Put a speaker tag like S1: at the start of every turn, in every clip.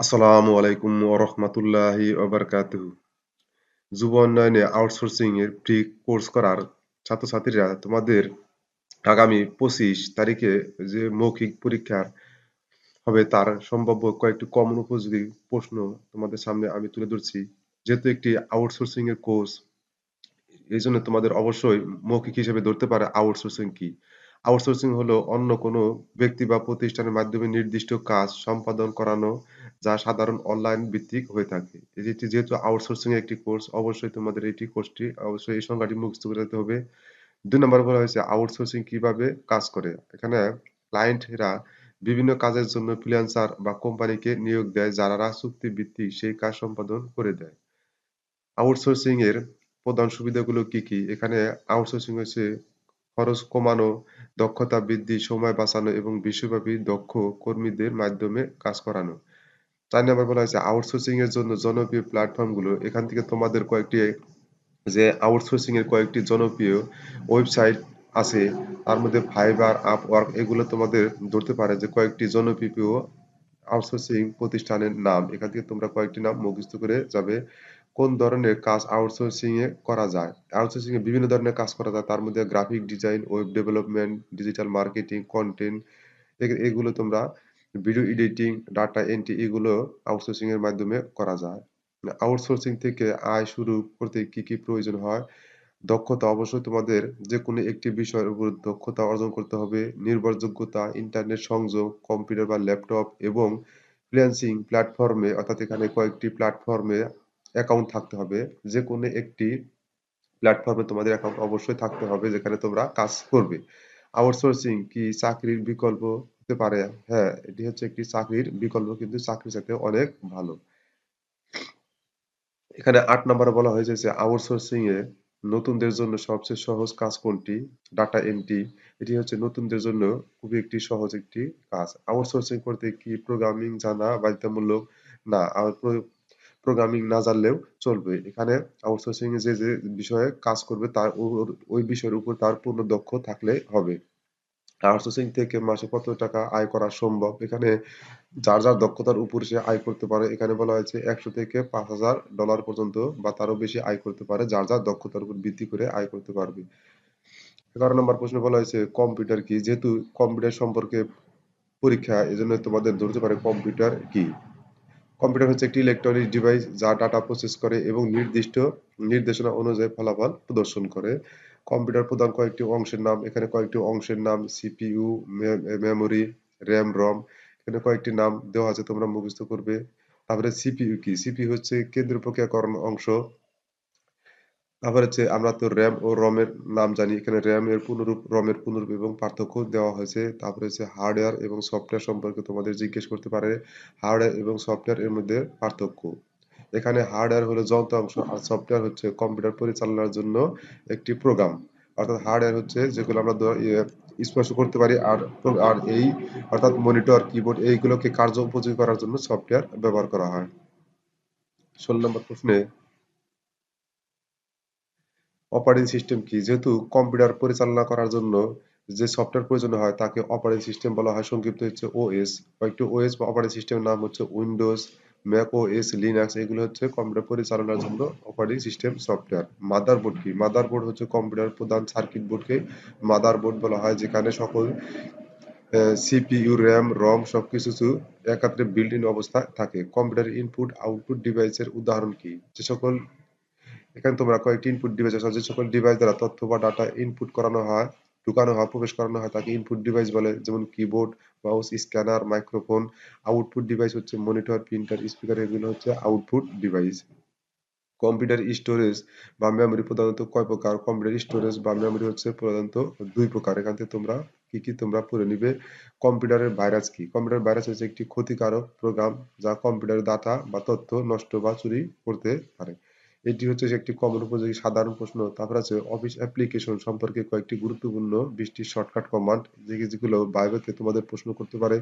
S1: আসসালামু আলাইকুম ওরহমতুল্লাহি ওবরকাতুহু যুব উন্নয়নে আউটসোর্সিং এর প্রি কোর্স করার ছাত্রছাত্রীরা তোমাদের আগামী পঁচিশ তারিখে যে মৌখিক পরীক্ষার হবে তার সম্ভাব্য কয়েকটি কমন উপযোগী প্রশ্ন তোমাদের সামনে আমি তুলে ধরছি। যেহেতু একটি আউটসোর্সিং এর কোর্স এই জন্য তোমাদের অবশ্যই মৌখিক হিসেবে ধরতে পারে আউটসোর্সিং কি। আউটসোর্সিং হলো অন্য কোনো ব্যক্তি বা প্রতিষ্ঠানের মাধ্যমে নির্দিষ্ট কাজ সম্পাদন করানো যা সাধারণ অনলাইন ভিত্তিক হয়ে থাকে। এটি যেহেতু আউটসোর্সিং একটি কোর্স অবশ্যই তোমাদের এটি কোর্সটি অবশ্যই এই সংখ্যাটি মুখস্থ করে যেতে হবে। দুই নম্বর বলা হয়েছে আউটসোর্সিং কীভাবে কাজ করে। এখানে ক্লায়েন্টরা বিভিন্ন কাজের জন্য ফ্রিল্যান্সার বা কোম্পানিকে নিয়োগ দেয়, যারা চুক্তি ভিত্তিক সেই কাজ সম্পাদন করে দেয়। আউটসোর্সিং এর প্রধান সুবিধাগুলো কি কি? এখানে আউটসোর্সিং হচ্ছে খরচ কমানো, দক্ষতা বৃদ্ধি, সময় বাঁচানো এবং বিশ্বব্যাপী দক্ষ কর্মীদের মাধ্যমে কাজ করানো। চার নম্বর বলা হয়েছে আউটসোর্সিং এর জন্য জনপ্রিয় প্ল্যাটফর্মগুলো, এখান থেকে তোমাদের কয়েকটি, যে আউটসোর্সিং এর কয়েকটি জনপ্রিয় ওয়েবসাইট আছে, তার মধ্যে ফাইবার আপওয়ার্ক এগুলো তোমাদের ধরতে পারে যে কয়েকটি জনপ্রিয় আউটসোর্সিং প্রতিষ্ঠানের নাম। এখান থেকে তোমরা কয়েকটি নাম মুখস্থ করে যাবে, কোন ধরনের কাজ আউটসোর্সিং এ করা যায়। আউটসোর্সিং এ বিভিন্ন ধরনের কাজ করা যায়, তার মধ্যে graphic design web development digital marketing content এগুলো তোমরা ভিডিও এডিটিং, ডাটা এন্ট্রি এগুলো আউটসোর্সিং এর মাধ্যমে করা যায়। আউটসোর্সিং থেকে আয় শুরু করতে কি কি প্রয়োজন হয়? দক্ষতা অবশ্যই তোমাদের যে কোনো একটি বিষয়ের উপর দক্ষতা অর্জন করতে হবে। নির্ভরযোগ্যতা ইন্টারনেট সংযোগ কম্পিউটার বা ল্যাপটপ এবং ফ্রিল্যান্সিং প্ল্যাটফর্মে অর্থাৎ এখানে কয়েকটি প্ল্যাটফর্মে অ্যাকাউন্ট থাকতে হবে। যে কোনো একটি প্ল্যাটফর্মে তোমাদের অ্যাকাউন্ট অবশ্যই থাকতে হবে যেখানে তোমরা কাজ করবে। আউটসোর্সিং কি? চাকরির বিকল্প? হতে পারে। হ্যাঁ এটি হচ্ছে একটি চাকরির বিকল্প, কিন্তু চাকরির সাথে অনেক ভালো। এখানে আট নম্বরে বলা হয়েছে যে আউটসোর্সিং এ নতুনদের জন্য সবচেয়ে সহজ কাজ কোনটি? ডাটা এন্ট্রি এটি হচ্ছে নতুনদের জন্য খুবই একটি সহজ একটি কাজ। আউটসোর্সিং করতে কি প্রোগ্রামিং জানা বাধ্যতামূলক? না প্রোগ্রামিং না জানলেও চলবে। এখানে আউটসোর্সিং এ যে যে বিষয়ে কাজ করবে, তার ওই বিষয়ের উপর তার পূর্ণ দক্ষ থাকলে হবে। আউটসোর্সিং থেকে মাসে কত টাকা আয় করা সম্ভব? এখানে যার যার দক্ষতার উপর সে আয় করতে পারে, এখানে বলা হয়েছে একশো থেকে পাঁচ হাজার ডলার পর্যন্ত বা তারও বেশি আয় করতে পারে, যার যার দক্ষতার উপর ভিত্তি করে আয় করতে পারবে। এগারো নম্বর প্রশ্ন বলা হয়েছে, কম্পিউটার কি? যেহেতু কম্পিউটার সম্পর্কে পরীক্ষা, এজন্য তোমাদের ধরতে পারে কম্পিউটার কি? কম্পিউটার হচ্ছে একটি ইলেকট্রনিক ডিভাইস যা ডাটা প্রসেস করে এবং নির্দিষ্ট নির্দেশনা অনুযায়ী ফলাফল প্রদর্শন করে। কম্পিউটার প্রধান কয়েকটি অংশের নাম, এখানে কয়েকটি অংশের নাম, সিপিইউ মেমোরি, র্যাম, রম, এখানে কয়েকটি নাম দেওয়া আছে, তোমরা মুখস্থ করবে। তারপরে সিপিইউ কি? সিপিইউ হচ্ছে কেন্দ্রীয় প্রক্রিয়াকরণ অংশ। তারপর হচ্ছে আমরা তো র্যাম ও রমের নাম জানি, এখানে র্যাম এর পুনরূপ রমের পুনরূপ এবং পার্থক্য দেওয়া হয়েছে। তারপরে হচ্ছে হার্ডওয়্যার এবং সফটওয়্যার সম্পর্কে তোমাদের জিজ্ঞেস করতে পারে। হার্ডওয়্যার এবং সফটওয়্যার এর মধ্যে পার্থক্য। এখানে হার্ডওয়্যার হলো যন্ত্রাংশ আর সফটওয়্যার হচ্ছে কম্পিউটার পরিচালনার জন্য একটি প্রোগ্রাম অর্থাৎ হার্ডওয়্যার হচ্ছে যেগুলো আমরা ইয়ে, স্পর্শ করতে পারি আর আর এই অর্থাৎ মনিটর কিবোর্ড এইগুলোকে কার্য উপযোগী করার জন্য সফটওয়্যার ব্যবহার করা হয়। ষোলো নম্বর প্রশ্নে অপারেটিং সিস্টেম কি? যেহেতু কম্পিউটার পরিচালনা করার জন্য যে সফটওয়্যার প্রয়োজন হয় তাকে অপারেটিং সিস্টেম বলা হয়। সংক্ষিপ্ত হচ্ছে ওএস কয়েকটি ওএস বা অপারেটিং সিস্টেমের নাম হচ্ছে Windows Mac O S Linux এগুলো হচ্ছে কম্পিউটার পরিচালনার জন্য অপারেটিং সিস্টেম সফটওয়্যার মাদারবোর্ড কি? মাদারবোর্ড হচ্ছে কম্পিউটার প্রধান সার্কিট বোর্ডকে মাদারবোর্ড বলা হয়, যেখানে সকল সিপিইউ র্যাম রম সবকিছু একাত্রে বিল্ড ইন অবস্থায় থাকে। কম্পিউটার ইনপুট আউটপুট ডিভাইসের উদাহরণ কি? যে সকল, এখানে তোমরা কয়েকটি ইনপুট ডিভাইস আছে, যে সকল ডিভাইস দ্বারা তথ্য বা ডাটা ইনপুট করানো হয় ঢুকানো হয়, প্রবেশ করানো হয় তাকে ইনপুট ডিভাইস বলে, যেমন keyboard mouse scanner microphone output device হচ্ছে মনিটর প্রিন্টার স্পিকার এগুলো হচ্ছে আউটপুট ডিভাইস কম্পিউটার স্টোরেজ বা মেমোরি প্রধানত কয় প্রকার? কম্পিউটার স্টোরেজ বা মেমোরি হচ্ছে প্রধানত দুই প্রকার। এখান থেকে তোমরা কি কি তোমরা পড়ে নিবে? কম্পিউটারের ভাইরাস কি? কম্পিউটার ভাইরাস হচ্ছে একটি ক্ষতিকারক প্রোগ্রাম যা কম্পিউটারের ডাটা বা তথ্য নষ্ট বা চুরি করতে পারে। এটি হচ্ছে একটি কমন উপযোগী সাধারণ প্রশ্ন। তারপর আছে অফিস অ্যাপ্লিকেশন সম্পর্কে কয়েকটি গুরুত্বপূর্ণ বৃষ্টি শর্টকাট কমান্ড যেগুলো বাইবেতে তোমাদের প্রশ্ন করতে পারে।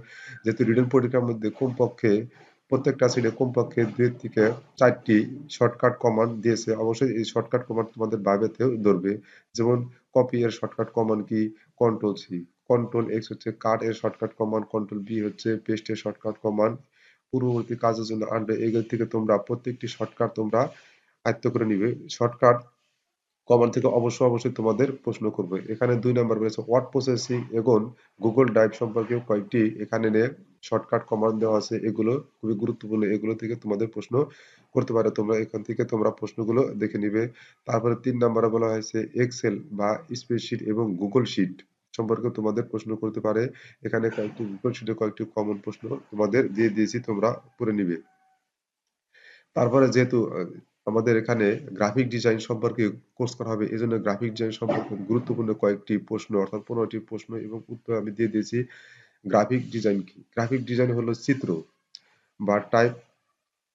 S1: যেহেতু রিটেন পরীক্ষার মধ্যে কমপক্ষে প্রত্যেকটা সিটে কমপক্ষে দুই থেকে চারটি শর্টকাট কমান্ড দিয়েছে। অবশ্যই এই শর্টকাট কমান্ড তোমাদের বাইবেতেও ধরবে। যেমন কপি এর শর্টকাট কমান্ড কি? কন্ট্রোল সি কন্ট্রোল এক্স হচ্ছে কাট এর শর্টকাট কমান্ড কন্ট্রোল বি হচ্ছে পেস্ট এর শর্টকাট কমান্ড পূর্ববর্তী কাজের জন্য আনবে এগুলো থেকে তোমরা প্রত্যেকটি শর্টকাট তোমরা আয়ত্ত করে নিবে। শর্টকাট কমান্ড থেকে অবশ্যই অবশ্যই তোমাদের প্রশ্ন করবে। এখানে দুই নাম্বার বলেছে ওয়ার্ড প্রসেসিং এবং গুগল ড্রাইভ সম্পর্কে কয়েকটি এখানে শর্টকাট কমান্ড দেওয়া আছে। এগুলো খুবই গুরুত্বপূর্ণ। এগুলো থেকে তোমাদের প্রশ্ন করতে পারে। তোমরা এখান থেকে তোমরা প্রশ্নগুলো দেখে নিবে। তারপরে তিন নাম্বারে বলা হয়েছে এক্সেল বা স্প্রেডশিট এবং গুগল শিট সম্পর্কে তোমাদের প্রশ্ন করতে পারে। এখানে কয়েকটি গুগল শিটে কয়েকটি কমন প্রশ্ন তোমাদের দিয়ে দিয়েছি, তোমরা পড়ে নিবে। তারপরে যেহেতু আমাদের এখানে গ্রাফিক ডিজাইন সম্পর্কে কোর্স করা হবে। এই জন্য গ্রাফিক ডিজাইন সম্পর্কে গুরুত্বপূর্ণ কয়েকটি প্রশ্ন, অর্থাৎ পনেরোটি প্রশ্ন এবং উত্তর আমি দিয়ে দিয়েছি। গ্রাফিক ডিজাইন কি? গ্রাফিক ডিজাইন হলো চিত্র বা টাইপ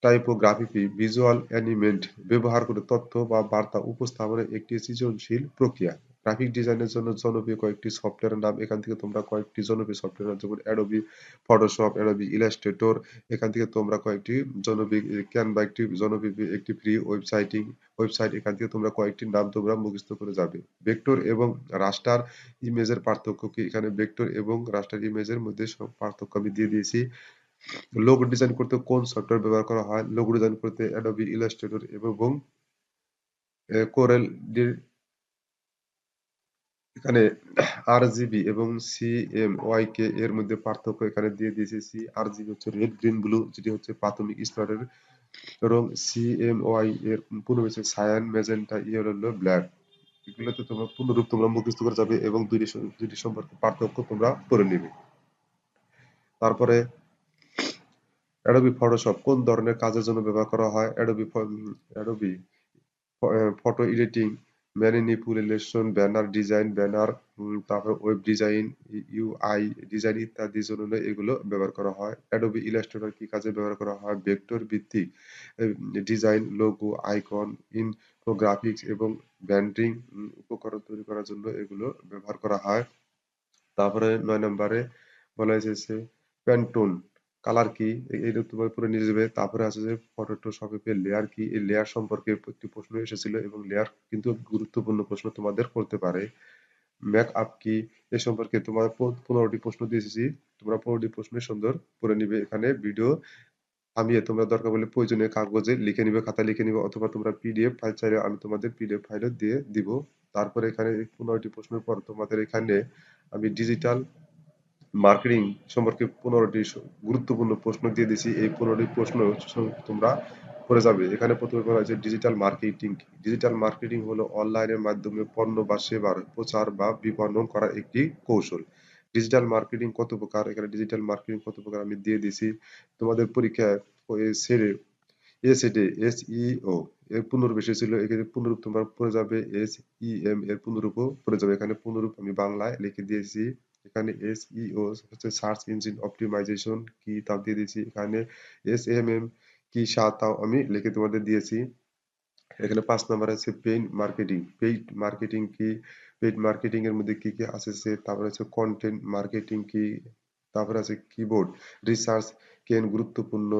S1: টাইপোগ্রাফি ভিজুয়াল অ্যানিমেন্ট ব্যবহার করে তথ্য বা বার্তা উপস্থাপনের একটি সৃজনশীল প্রক্রিয়া। গ্রাফিক ডিজাইনের জন্য জনপ্রিয় কয়েকটি সফটওয়্যারের নাম, এখান থেকে তোমরা কয়েকটি জনপ্রিয় সফটওয়্যার যেমন অ্যাডোবি ফটোশপ অ্যাডোবি ইলাস্ট্রেটর এখান থেকে তোমরা কয়েকটি জনপ্রিয় ক্যানভা একটি জনপ্রিয় একটি ফ্রি ওয়েবসাইটিং ওয়েবসাইট এখান থেকে তোমরা কয়েকটি নাম তোমরা মুখস্থ করে যাবে। ভেক্টর এবং রাস্টার ইমেজের পার্থক্য কি? এখানে ভেক্টর এবং রাস্টার ইমেজের মধ্যে সব পার্থক্য আমি দিয়ে দিয়েছি। লোগো ডিজাইন করতে কোন সফটওয়্যার ব্যবহার করা হয়? লোগো ডিজাইন করতে অ্যাডোবি ইলাস্ট্রেটর এবং কোরেল এখানে আরজিবি এবং সি এম ওয়াই সিএমওয়াইকে এর মধ্যে পার্থক্য এখানে দিয়ে দিয়েছি। সি আরজিবি হচ্ছে রেড গ্রিন ব্লু যেটি হচ্ছে প্রাথমিক স্তরের এবং সিএমওয়াই এর পূর্ণ হচ্ছে সায়ান ম্যাজেন্টা ইয়েলো ব্ল্যাক এগুলোতে তোমরা পূর্ণরূপ তোমরা মুখস্থ করে যাবে এবং দুইটি দুইটি সম্পর্কে পার্থক্য তোমরা করে নিবে। তারপরে অ্যাডোবি ফটোশপ কোন ধরনের কাজের জন্য ব্যবহার করা হয়? Adobe Adobe photo editing manipulation banner design banner web design UI design ইত্যাদির জন্য এগুলো ব্যবহার করা হয়। অ্যাডোবি ইলাস্ট্রেটর কি কাজে ব্যবহার করা হয়? ভেক্টর ভিত্তিক ডিজাইন লোগো আইকন ইনফোগ্রাফিক্স এবং ব্যান্ডিং উপকরণ তৈরি করার জন্য এগুলো ব্যবহার করা হয়। তারপরে নয় নম্বরে বলা হয়েছে প্যান্টোন কালার কি? এইটা তোমার পুরো নিয়ে যাবে তারপরে আছে যে ফটোশপে লেয়ার কি? এই লেয়ার সম্পর্কে একটি প্রশ্ন এসেছিল এবং লেয়ার কিন্তু গুরুত্বপূর্ণ প্রশ্ন তোমাদের করতে পারে। ম্যাক আপ কি? এ সম্পর্কে তোমার পনেরোটি প্রশ্ন দিয়েছি। তোমরা পনেরোটি প্রশ্ন সুন্দর করে নিবে এখানে ভিডিও থামিয়ে তোমরা দরকার বলে প্রয়োজনীয় কাগজে লিখে নিবে খাতা লিখে নিবে অথবা তোমরা পিডিএফ ফাইল চাইলে আমি তোমাদের পিডিএফ ফাইলও দিয়ে দিব। তারপরে এখানে পনেরোটি প্রশ্নের পর তোমাদের এখানে আমি ডিজিটাল মার্কেটিং সম্পর্কে পনেরোটি গুরুত্বপূর্ণ প্রশ্ন দিয়ে দিছি এই পনেরোটি প্রশ্ন তোমরা করে যাবে। এখানে প্রথমে বলা হয়েছে ডিজিটাল মার্কেটিং ডিজিটাল মার্কেটিং হলো অনলাইনের মাধ্যমে পণ্য বা সেবার প্রচার বা বিপণন করার একটি কৌশল। ডিজিটাল মার্কেটিং কত প্রকার? এখানে ডিজিটাল মার্কেটিং কত প্রকার আমি দিয়ে দিছি তোমাদের পরীক্ষায় সেরে এসএডে এসইও এর পুনরূপ এসেছিল এখানে পুনরূপ তোমার পড়ে যাবে, এস ই এম, এর পুনরূপও পড়ে যাবে। এখানে পুনরূপ আমি বাংলায় লিখে দিয়েছি। এখানে এসইও হচ্ছে সার্চ ইঞ্জিন অপটিমাইজেশন কি তাও দিয়ে দিয়েছি। এখানে এস কি সাত তাও আমি লিখে তোমাদের দিয়েছি। এখানে পাঁচ নাম্বার আছে পেইড মার্কেটিং পেইড মার্কেটিং কি? পেইড মার্কেটিং এর মধ্যে কি কি আছে তারপরে আছে কন্টেন্ট মার্কেটিং কি? তারপরে আছে কিবোর্ড রিসার্চ কেন গুরুত্বপূর্ণ?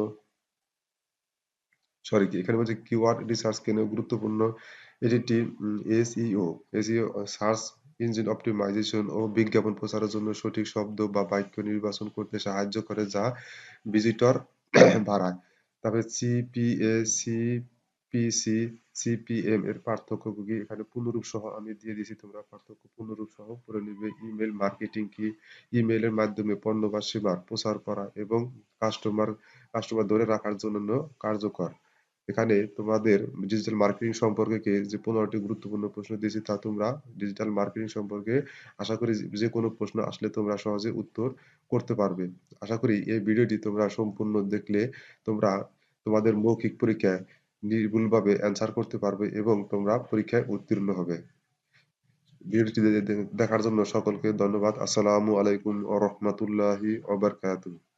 S1: সরি কি? এখানে বলছে কিওয়ার্ড রিসার্চ কেন গুরুত্বপূর্ণ? এটি SEO SEO search engine optimization ও বিজ্ঞাপন প্রচারের জন্য সঠিক শব্দ বা বাক্য নির্বাচন করতে সাহায্য করে যা ভিজিটর বাড়ায়। তারপরে সিপিএ সিপিসি সিপিএম এর পার্থক্য কি? এখানে পুনরূপ সহ আমি দিয়ে দিয়েছি, তোমরা পার্থক্য পুনরূপ সহ পড়ে নিবে। ইমেল মার্কেটিং কি? ইমেলের মাধ্যমে পণ্য বা সেবার প্রচার করা এবং কাস্টমার কাস্টমার ধরে রাখার জন্য কার্যকর। এখানে তোমাদের ডিজিটাল মার্কেটিং সম্পর্কে যে পনেরোটি গুরুত্বপূর্ণ প্রশ্ন দিয়েছি, তা তোমরা ডিজিটাল মার্কেটিং সম্পর্কে আশা করি যে কোনো প্রশ্ন আসলে তোমরা সহজে উত্তর করতে পারবে। আশা করি এই ভিডিওটি তোমরা সম্পূর্ণ দেখলে তোমরা তোমাদের মৌখিক পরীক্ষায় নির্ভুলভাবে অ্যান্সার করতে পারবে এবং তোমরা পরীক্ষায় উত্তীর্ণ হবে। ভিডিওটি দেখার জন্য সকলকে ধন্যবাদ। আসসালামু আলাইকুম ওয়া রাহমাতুল্লাহি ওয়া বারাকাতুহু।